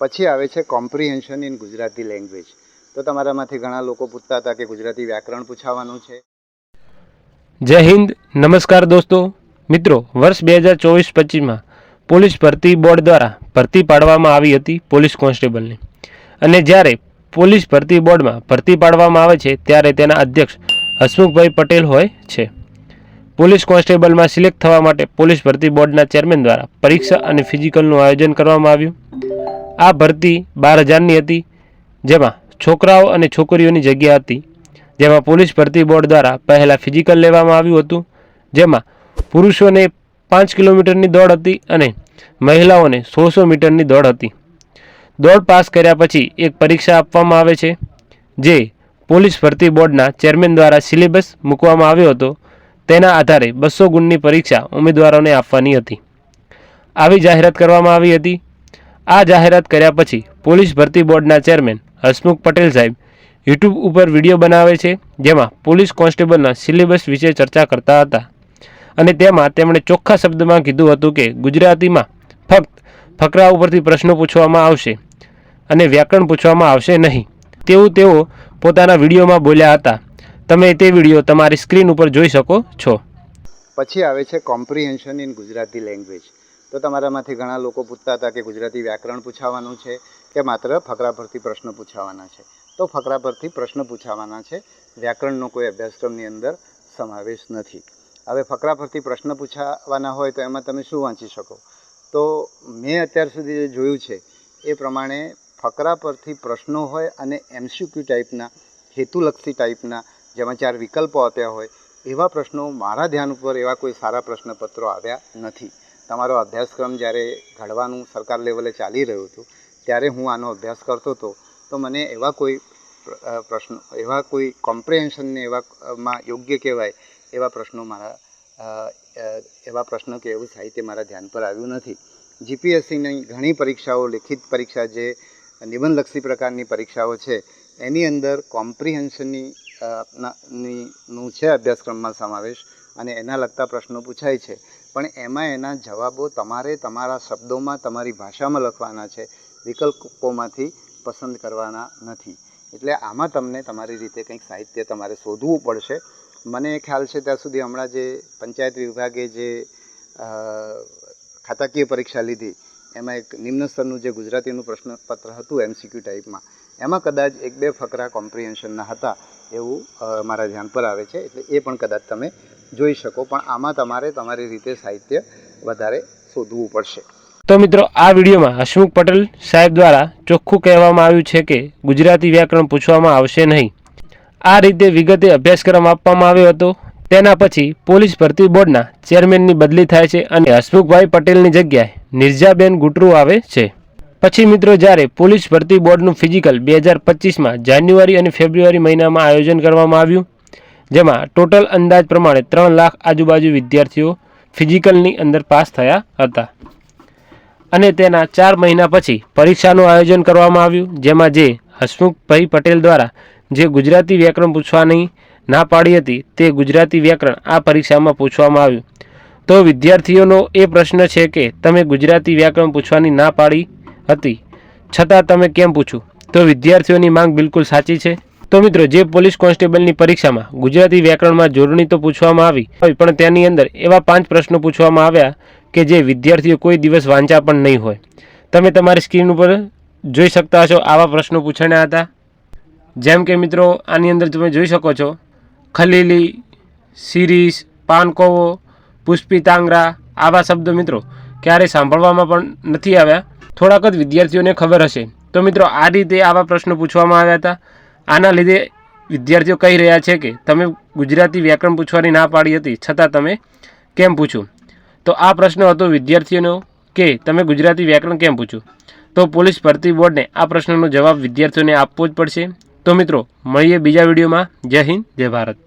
પછી આવે છે કોમ્પ્રિહેન્શન ઇન ગુજરાતી લેંગ્વેજ તો તમારામાંથી ઘણા લોકો પૂછતા હતા કે ગુજરાતી વ્યાકરણ પૂછાવાનું છે. જય હિન્દ, નમસ્કાર દોસ્તો. મિત્રો, વર્ષ બે હજાર ચોવીસ પચીસમાં પોલીસ ભરતી બોર્ડ દ્વારા ભરતી પાડવામાં આવી હતી પોલીસ કોન્સ્ટેબલની. અને જ્યારે પોલીસ ભરતી બોર્ડમાં ભરતી પાડવામાં આવે છે, ત્યારે તેના અધ્યક્ષ હસમુખભાઈ પટેલ હોય છે. પોલીસ કોન્સ્ટેબલમાં સિલેક્ટ થવા માટે પોલીસ ભરતી બોર્ડના ચેરમેન દ્વારા પરીક્ષા અને ફિઝિકલનું આયોજન કરવામાં આવ્યું. આ ભરતી બાર હજારની હતી, જેમાં છોકરાઓ અને છોકરીઓની જગ્યા હતી, જેમાં પોલીસ ભરતી બોર્ડ દ્વારા પહેલાં ફિઝિકલ લેવામાં આવ્યું હતું, જેમાં પુરુષોને પાંચ કિલોમીટરની દોડ હતી અને મહિલાઓને સોળસો મીટરની દોડ હતી. દોડ પાસ કર્યા પછી એક પરીક્ષા આપવામાં આવે છે, જે પોલીસ ભરતી બોર્ડના ચેરમેન દ્વારા સિલેબસ મૂકવામાં આવ્યો હતો. તેના આધારે બસો ગુણની પરીક્ષા ઉમેદવારોને આપવાની હતી. આવી જાહેરાત કરવામાં આવી હતી. આ જાહેરાત કર્યા પછી પોલીસ ભરતી બોર્ડના ચેરમેન હસમુખ પટેલ સાહેબ યુટ્યુબ ઉપર વીડિયો બનાવે છે, જેમાં પોલીસ કોન્સ્ટેબલના સિલેબસ વિશે ચર્ચા કરતા હતા. અને તેમાં તેમણે ચોખ્ખા શબ્દમાં કીધું હતું કે ગુજરાતીમાં ફક્ત ફકરા ઉપરથી પ્રશ્નો પૂછવામાં આવશે અને વ્યાકરણ પૂછવામાં આવશે નહીં. તેવું તેઓ પોતાના વિડીયોમાં બોલ્યા હતા. તમે તે વીડિયો તમારી સ્ક્રીન ઉપર જોઈ શકો છો. પછી આવે છે કોમ્પ્રિહેન્શન ઇન ગુજરાતી લેંગ્વેજ તો તમારામાંથી ઘણા લોકો પૂછતા હતા કે ગુજરાતી વ્યાકરણ પૂછાવાનું છે કે માત્ર ફકરા પરથી પ્રશ્ન પૂછાવાના છે? તો ફકરા પરથી પ્રશ્ન પૂછાવાના છે. વ્યાકરણનો કોઈ અભ્યાસક્રમની અંદર સમાવેશ નથી. હવે ફકરા પરથી પ્રશ્ન પૂછાવાના હોય તો એમાં તમે શું વાંચી શકો? તો મેં અત્યાર સુધી જે જોયું છે, એ પ્રમાણે ફકરા પરથી પ્રશ્નો હોય અને એમસીક્યુ ટાઈપના, હેતુલક્ષી ટાઈપના જેમાં ચાર વિકલ્પો આપ્યા હોય, એવા પ્રશ્નો મારા ધ્યાન ઉપર એવા કોઈ સારા પ્રશ્નપત્રો આવ્યા નથી. તમારો અભ્યાસક્રમ જ્યારે ઘડવાનું સરકાર લેવલે ચાલી રહ્યું હતું, ત્યારે હું આનો અભ્યાસ કરતો હતો, તો મને એવા કોઈ પ્રશ્નો, એવા કોઈ કોમ્પ્રિહેન્શનને એવામાં યોગ્ય કહેવાય એવા પ્રશ્નો મારા એવા પ્રશ્નો કે એવું સાહિત્ય મારા ધ્યાન પર આવ્યું નથી. જીપીએસસીની ઘણી પરીક્ષાઓ, લેખિત પરીક્ષા જે નિબંધલક્ષી પ્રકારની પરીક્ષાઓ છે, એની અંદર કોમ્પ્રિહેન્શનની નું છે અભ્યાસક્રમમાં સમાવેશ. અને એના લગતા પ્રશ્નો પૂછાય છે. પણ એમાં એના જવાબો તમારે તમારા શબ્દોમાં, તમારી ભાષામાં લખવાના છે. વિકલ્પોમાંથી પસંદ કરવાના નથી. એટલે આમાં તમને તમારી રીતે કંઈક સાહિત્ય તમારે શોધવું પડશે. મને ખ્યાલ છે ત્યાં સુધી હમણાં જે પંચાયત વિભાગે જે ખાતાકીય પરીક્ષા લીધી, એમાં એક નિમ્ન સ્તરનું જે ગુજરાતીનું પ્રશ્નપત્ર હતું એમસીક્યુ ટાઈપમાં, એમાં કદાચ એક બે ફકરા કોમ્પ્રિહેન્શનના હતા એવું મારા ધ્યાન પર આવે છે. એટલે એ પણ કદાચ તમે જોઈ શકો, પણ આમાં તમારે તમારી રીતે સાહિત્ય વધારે શોધવું પડશે. તો મિત્રો, આ વિડીયોમાં હસમુખ પટેલ સાહેબ દ્વારા ચોખ્ખું કહેવામાં આવ્યું છે કે ગુજરાતી વ્યાકરણ પૂછવામાં આવશે નહીં. આ રીતે વિગતે અભ્યાસક્રમ આપવામાં આવ્યો હતો. તેના પછી પોલીસ ભરતી બોર્ડના ચેરમેનની બદલી થાય છે અને હસમુખભાઈ પટેલની જગ્યાએ નિર્જાબેન ગુટરુ આવે છે. પછી મિત્રો, જ્યારે પોલીસ ભરતી બોર્ડનું ફિઝિકલ બે હજાર પચીસમાં જાન્યુઆરી અને ફેબ્રુઆરી મહિનામાં આયોજન કરવામાં આવ્યું જેમાં ટોટલ અંદાજ પ્રમાણે ત્રણ લાખ આજુબાજુ વિદ્યાર્થીઓ ફિઝિકલની અંદર પાસ થયા હતા. અને તેના ચાર મહિના પછી પરીક્ષાનું આયોજન કરવામાં આવ્યું, જેમાં જે હસમુખભાઈ પટેલ દ્વારા જે ગુજરાતી વ્યાકરણ પૂછવાની ના પાડી હતી, તે ગુજરાતી વ્યાકરણ આ પરીક્ષામાં પૂછવામાં આવ્યું. તો વિદ્યાર્થીઓનો એ પ્રશ્ન છે કે તમે ગુજરાતી વ્યાકરણ પૂછવાની ના પાડી હતી, છતાં તમે કેમ પૂછ્યું? તો વિદ્યાર્થીઓની માંગ બિલકુલ સાચી છે. તો મિત્રો, જે પોલીસ કોન્સ્ટેબલની પરીક્ષામાં ગુજરાતી વ્યાકરણમાં જોડણી તો પૂછવામાં આવી હોય, પણ તેની અંદર એવા પાંચ પ્રશ્નો પૂછવામાં આવ્યા કે જે વિદ્યાર્થીઓ કોઈ દિવસ વાંચ્યા પણ નહીં હોય. તમે તમારી સ્ક્રીન ઉપર જોઈ શકતા હશો આવા પ્રશ્નો પૂછાણા હતા. જેમ કે મિત્રો, આની અંદર તમે જોઈ શકો છો, ખલીલી સિરીસ પાનકોવો, પુષ્પિતાંગરા, આવા શબ્દો મિત્રો ક્યારેય સાંભળવામાં પણ નથી આવ્યા. થોડાક જ વિદ્યાર્થીઓને ખબર હશે. તો મિત્રો, આ રીતે આવા પ્રશ્નો પૂછવામાં આવ્યા હતા. આના લીધે વિદ્યાર્થીઓ કહી રહ્યા છે કે તમે ગુજરાતી વ્યાકરણ પૂછવાની ના પાડી હતી, છતાં તમે કેમ પૂછ્યું? તો આ પ્રશ્ન હતો વિદ્યાર્થીઓનો કે તમે ગુજરાતી વ્યાકરણ કેમ પૂછ્યું? તો પોલીસ ભરતી બોર્ડને આ પ્રશ્નનો જવાબ વિદ્યાર્થીઓને આપવો જ પડશે. તો મિત્રો, મળીએ બીજા વિડીયોમાં. જય હિન્દ, જય ભારત.